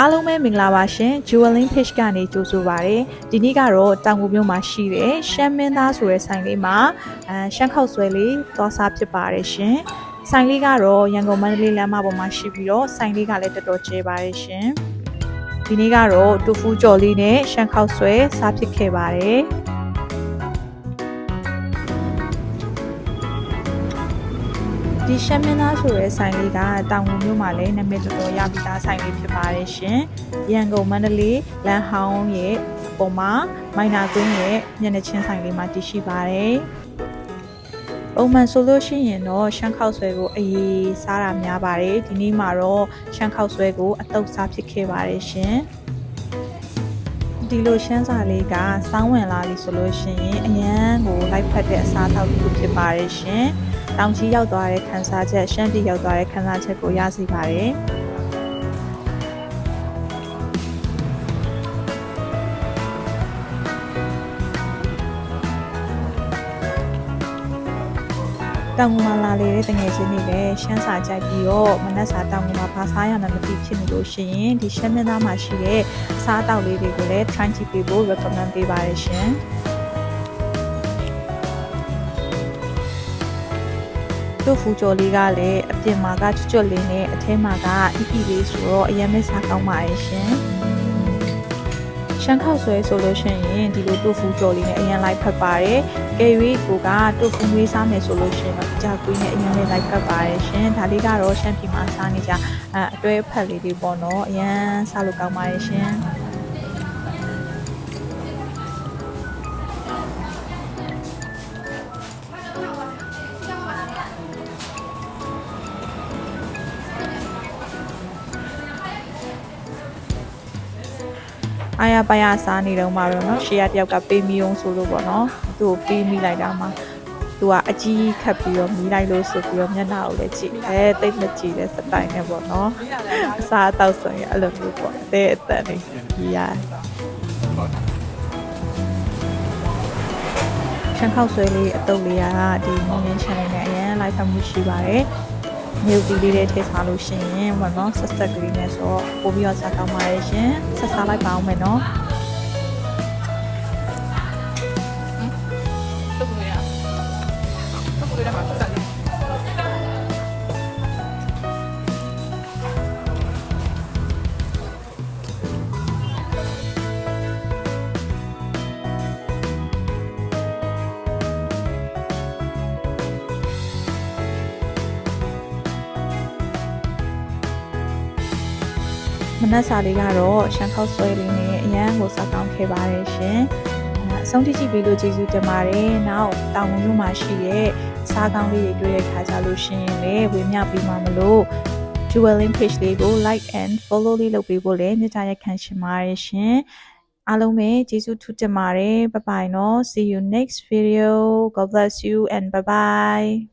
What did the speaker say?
အားလုံးပဲမင်္ဂလာပါရှင် Jewelin Page ကနေကြိုဆိုပါရစေဒီနေ့ကတော့တောင်ကိုမြို့မှာရှိတဲ့ရှမ်းမင်းသားဆိုတဲ့ဆိုင်လေးမှာအဲရှမ်းခောက်ဆွဲလေးသွားစားဖြစ်ပါတယ်ရှင်ဆိုင်လေးကတော့ရန်ကုန်မန္တလေးလမ်းမပေါ်မှာရှိပြီးတော့ဆိုင်လေးကလည်းတော်တော်ကျယ်ပါတယ်ရှင်ဒီနေ့ကတော့တူဖူးကြော်လေးနဲ့ရှမ်းခောက်ဆွဲစားဖြစ်ခဲ့ပါတယ် ဒီရှမ်းမင်းသားဆိုတဲ့ဆိုင်လေးကတောင်ငူမြို့မှာလည်းနာမည်တော်တော်ရပြီးသားဆိုင်လေးဖြစ်ပါတယ်ရှင်။ရန်ကုန်မန္တလေးလမ်းဟောင်းရဲ့အပေါ်မှာမိုင်နာကွင်းရဲ့မျက်နှာချင်းဆိုင်လေးမှာတည်ရှိပါတယ်။ပုံမှန်ဆိုလို့ရှိရင်တော့ရှမ်းခောက်ဆွဲကိုအရေးစားတာများပါတယ်။ဒီနေ့မှာတော့ရှမ်းခောက်ဆွဲကိုအတုပ်စားဖြစ်ခဲ့ပါတယ်ရှင်။ ဒီလိုရှမ်းစာလေးကစောင်းဝင်လာပြီဆိုလို့ရှိရင်အရန်ကိုလိုက်ဖက်တဲ့အစားအသောက်တစ်ခုဖြစ်ပါတယ်ရှင်။တောင်ကြီးရောက်သွားတဲ့ခန်းစားချက်ရှမ်းပြည်ရောက်သွားတဲ့ခန်းစားချက်ကိုရရှိပါတယ် တောင်ငူမှာလာလေတဲ့တငယ်ချင်းတွေလည်းရှမ်းစာကြိုက်ပြီးတော့မနက်စာတောင်ငူမှာဘာစားရမှမသိဖြစ်နေလို့ရှိရင်ဒီရှမ်းမင်းသားမှာရှိတဲ့စားအသောက်လေးတွေကိုလည်း try ကြည့်ပေးဖို့ recommend ပေးပါတယ်ရှင်။တို့ဖူကျော်လေးကလည်းအပြင်မှာကချွတ်ချွတ်လေးနဲ့အထဲမှာကအီအီလေးဆိုတော့အရင်မစားကောင်းပါရဲ့ရှင်ရှမ်းခောက်ဆွဲဆိုလို့ရှိရင်ဒီလိုတို့ဖူကျော်လေးနဲ့အရင်လိုက်ဖက်ပါတယ် ကယ်ရီကိုကတို့ဖူမွေးစားမယ်ဆိုလို့ရှိရင်တော့ကြာကွေးနဲ့အရင်လေးလိုက်ဖက်ပါတယ်ရှင်ဒါလေးကတော့ရှမ်းပြည်မှာစားနေကြအဲအတွဲဖက်လေးတွေပေါ့နော်အရင်စားလို့ကောင်းပါရဲ့ရှင် အားရပါရစားနေတော့မှာပဲเนาะရှေ့ရတယောက်ကပေးမီအောင်ဆိုလို့ပေါ့နော်သူ့ကိုပေးမိလိုက်တာမှာသူကအကြီးခတ်ပြီးတော့မီးလိုက်လို့ဆိုပြီးတော့မျက်နှာကိုလည်းကြည့်တယ်တိတ်မကြည့်တဲ့စတိုင်နဲ့ပေါ့နော်အစားအသောက်ဆိုရင်အဲ့လိုမျိုးပေါ့အသေးအသက်နေကြီးရရှန်ခောက်ဆွဲလေးအတုပ်လေးကဒီမုံရင်း channel နဲ့အရင်လိုက်ဖတ်မှုရှိပါတယ် မြို့တီလေးတွေထည့်ထားလို့ရှိရင်ပေါ့နော်ဆက်ဆက်ကလေးနဲ့ဆိုတော့ပို့ပြီးတော့စားကောင်းပါရဲ့ရှင်ဆက်စားလိုက်ပါအောင်မယ်နော် မနက်စာလေးကတော့ရှမ်းခောက်ဆွဲလေးနဲ့အရန်ကိုစားကောင်းခဲ့ပါတယ်ရှင်အဲအဆုံးထိကြည့်ပြီးလို့ကျေးဇူးတင်ပါတယ်နောက်တောင်ဝင်မြို့မှာရှိတဲ့စားကောင်းလေးတွေတွေ့တဲ့ခါကြလို့ရှရင်လေဝေမျှပြီးမှမလို့ Jewelin page လေးကို like and follow လေးလုပ်ပေးဖို့လည်းမြတ်တာရက်ခံရှင်ပါတယ်ရှင်အားလုံးပဲကျေးဇူးထူးတင်ပါတယ် bye bye နော် see you next video god bless you and bye bye